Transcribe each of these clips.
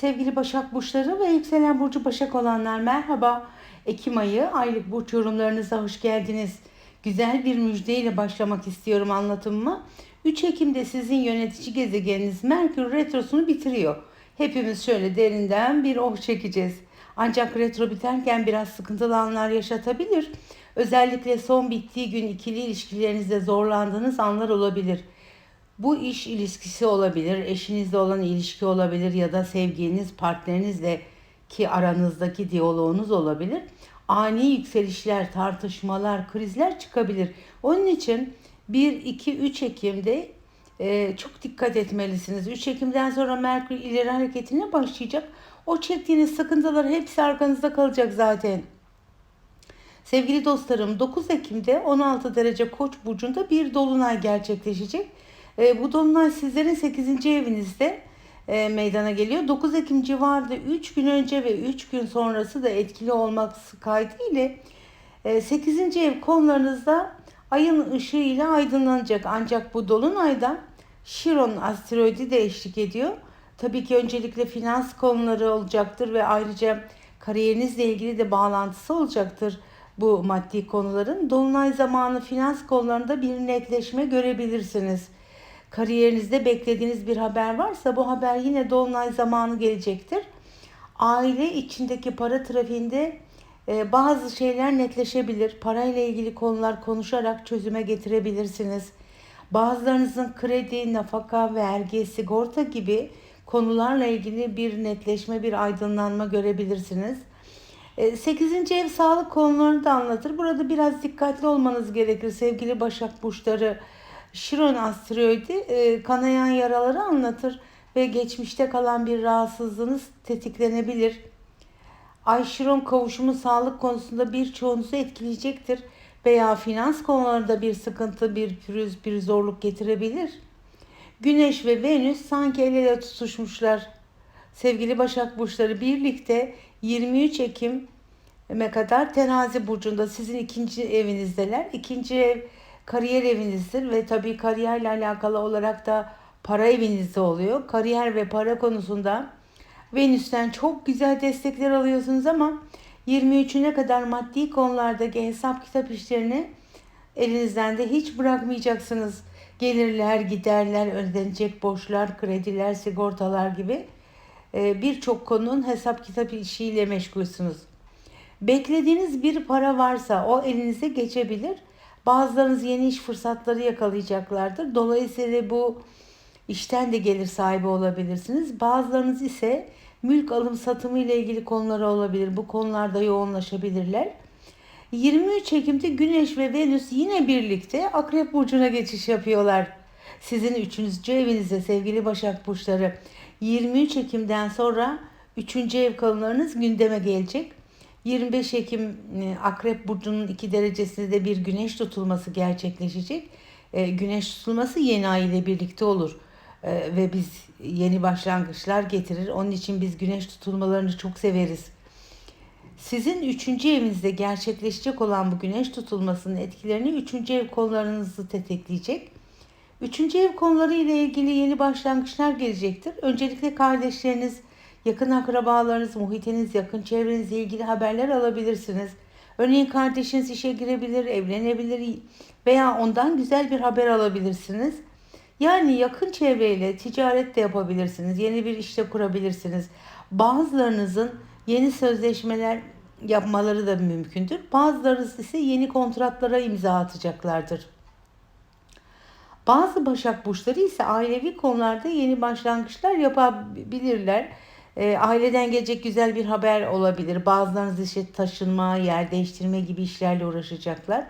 Sevgili Başak Burçları ve yükselen Burcu Başak olanlar merhaba. Ekim ayı aylık burç yorumlarınıza hoş geldiniz. Güzel bir müjdeyle başlamak istiyorum anlatımıma. 3 Ekim'de sizin yönetici gezegeniniz Merkür Retrosu'nu bitiriyor. Hepimiz şöyle derinden bir oh çekeceğiz. Ancak retro biterken biraz sıkıntılı anlar yaşatabilir. Özellikle son bittiği gün ikili ilişkilerinizde zorlandığınız anlar olabilir. Bu iş ilişkisi olabilir, eşinizle olan ilişki olabilir ya da sevgiliniz, partnerinizle ki aranızdaki diyaloğunuz olabilir. Ani yükselişler, tartışmalar, krizler çıkabilir. Onun için 1, 2, 3 Ekim'de e, çok dikkat etmelisiniz. 3 Ekim'den sonra Merkür ileri hareketine başlayacak. O çektiğiniz sıkıntılar hepsi arkanızda kalacak zaten. Sevgili dostlarım 9 Ekim'de 16 derece Koç burcunda bir dolunay gerçekleşecek. E, bu dolunay sizlerin 8. evinizde e, meydana geliyor. 9 Ekim civarında 3 gün önce ve 3 gün sonrası da etkili olmak kaydıyla e, 8. ev konularınızda ayın ışığıyla aydınlanacak. Ancak bu dolunayda Chiron asteroidi de eşlik ediyor. Tabii ki öncelikle finans konuları olacaktır ve ayrıca kariyerinizle ilgili de bağlantısı olacaktır bu maddi konuların. Dolunay zamanı finans konularında bir netleşme görebilirsiniz. Kariyerinizde beklediğiniz bir haber varsa bu haber yine dolunay zamanı gelecektir. Aile içindeki para trafiğinde e, bazı şeyler netleşebilir. Parayla ilgili konular konuşarak çözüme getirebilirsiniz. Bazılarınızın kredi, nafaka, vergi, sigorta gibi konularla ilgili bir netleşme, bir aydınlanma görebilirsiniz. 8. ev sağlık konularını da anlatır. Burada biraz dikkatli olmanız gerekir sevgili Başak Burçları. Şiron asteroidi e, kanayan yaraları anlatır ve geçmişte kalan bir rahatsızlığınız tetiklenebilir. Ay Şiron kavuşumu sağlık konusunda birçoğunuzu etkileyecektir veya finans konularında bir sıkıntı, bir pürüz, bir zorluk getirebilir. Güneş ve Venüs sanki el ele tutuşmuşlar. Sevgili Başak Burçları birlikte 23 Ekim'e kadar terazi burcunda sizin ikinci evinizdeler. İkinci ev kariyer evinizdir ve tabii kariyerle alakalı olarak da para evinizde oluyor. Kariyer ve para konusunda Venüs'ten çok güzel destekler alıyorsunuz ama 23'üne kadar maddi konulardaki hesap kitap işlerini elinizden de hiç bırakmayacaksınız. Gelirler, giderler, ödenecek borçlar, krediler, sigortalar gibi e, birçok konunun hesap kitap işiyle meşgulsünüz. Beklediğiniz bir para varsa o elinize geçebilir Bazılarınız yeni iş fırsatları yakalayacaklardır. Dolayısıyla bu işten de gelir sahibi olabilirsiniz. Bazılarınız ise mülk alım satımı ile ilgili konuları olabilir. Bu konularda yoğunlaşabilirler. 23 Ekim'de Güneş ve Venüs yine birlikte Akrep Burcu'na geçiş yapıyorlar. Sizin 3. evinizde sevgili Başak Burçları 23 Ekim'den sonra 3. ev konularınız gündeme gelecek. 25 Ekim e, Akrep Burcu'nun 2 derecesinde de bir güneş tutulması gerçekleşecek. E, güneş tutulması yeni ay ile birlikte olur. E, ve biz yeni başlangıçlar getirir. Onun için biz güneş tutulmalarını çok severiz. Sizin üçüncü evinizde gerçekleşecek olan bu güneş tutulmasının etkilerini üçüncü ev konularınızı tetikleyecek. Üçüncü ev konuları ile ilgili yeni başlangıçlar gelecektir. Öncelikle kardeşleriniz, Yakın akrabalarınız, muhitiniz, yakın çevrenizle ilgili haberler alabilirsiniz. Örneğin kardeşiniz işe girebilir, evlenebilir veya ondan güzel bir haber alabilirsiniz. Yani yakın çevreyle ticaret de yapabilirsiniz. Yeni bir işte kurabilirsiniz. Bazılarınızın yeni sözleşmeler yapmaları da mümkündür. Bazılarınız ise yeni kontratlara imza atacaklardır. Bazı Başak Burçları ise ailevi konularda yeni başlangıçlar yapabilirler. E, aileden gelecek güzel bir haber olabilir. Bazılarınız işte taşınma, yer değiştirme gibi işlerle uğraşacaklar.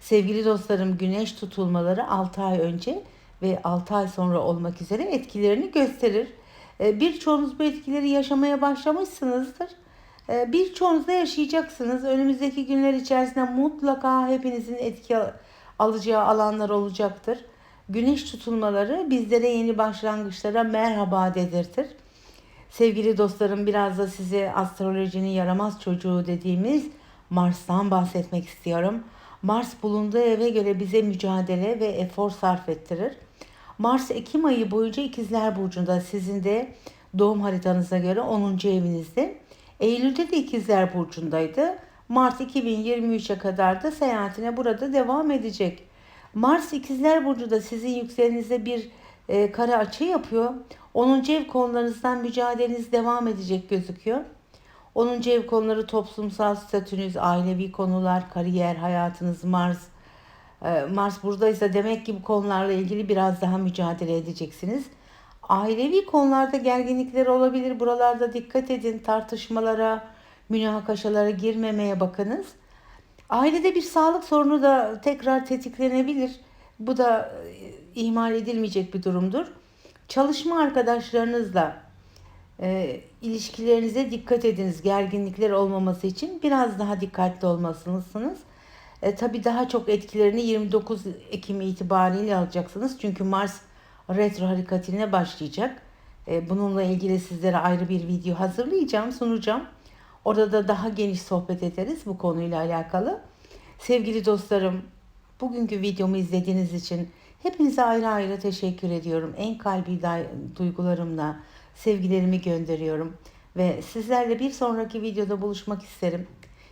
Sevgili dostlarım güneş tutulmaları 6 ay önce ve 6 ay sonra olmak üzere etkilerini gösterir. E, birçoğunuz bu etkileri yaşamaya başlamışsınızdır. E, birçoğunuz da yaşayacaksınız. Önümüzdeki günler içerisinde mutlaka hepinizin etki alacağı alanlar olacaktır. Güneş tutulmaları bizlere yeni başlangıçlara merhaba dedirtir. Sevgili dostlarım biraz da size astrolojinin yaramaz çocuğu dediğimiz Mars'tan bahsetmek istiyorum. Mars bulunduğu eve göre bize mücadele ve efor sarf ettirir. Mars Ekim ayı boyunca ikizler Burcu'nda sizin de doğum haritanıza göre 10. evinizde. Eylül'de de ikizler burcundaydı. Mart 2023'e kadar da seyahatine burada devam edecek. Mars ikizler burcu da sizin yükselenize bir e, kare açı yapıyor. 10. ev konularınızdan mücadeleniz devam edecek gözüküyor. 10. ev konuları toplumsal statünüz, ailevi konular, kariyer, hayatınız, Mars. Ee, Mars buradaysa demek ki bu konularla ilgili biraz daha mücadele edeceksiniz. Ailevi konularda gerginlikler olabilir. Buralarda dikkat edin. Tartışmalara, münakaşalara girmemeye bakınız. Ailede bir sağlık sorunu da tekrar tetiklenebilir. Bu da e, ihmal edilmeyecek bir durumdur. Çalışma arkadaşlarınızla e, ilişkilerinize dikkat ediniz. Gerginlikler olmaması için biraz daha dikkatli olmalısınız. E, tabii daha çok etkilerini 29 Ekim itibariyle alacaksınız. Çünkü Mars retro harekatine başlayacak. E, bununla ilgili sizlere ayrı bir video hazırlayacağım, sunacağım. Orada da daha geniş sohbet ederiz bu konuyla alakalı. Sevgili dostlarım, bugünkü videomu izlediğiniz için hepinize ayrı ayrı teşekkür ediyorum. En kalbi duygularımla sevgilerimi gönderiyorum. Ve sizlerle bir sonraki videoda buluşmak isterim.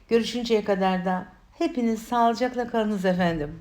Görüşünceye kadar da hepiniz sağlıcakla kalınız efendim.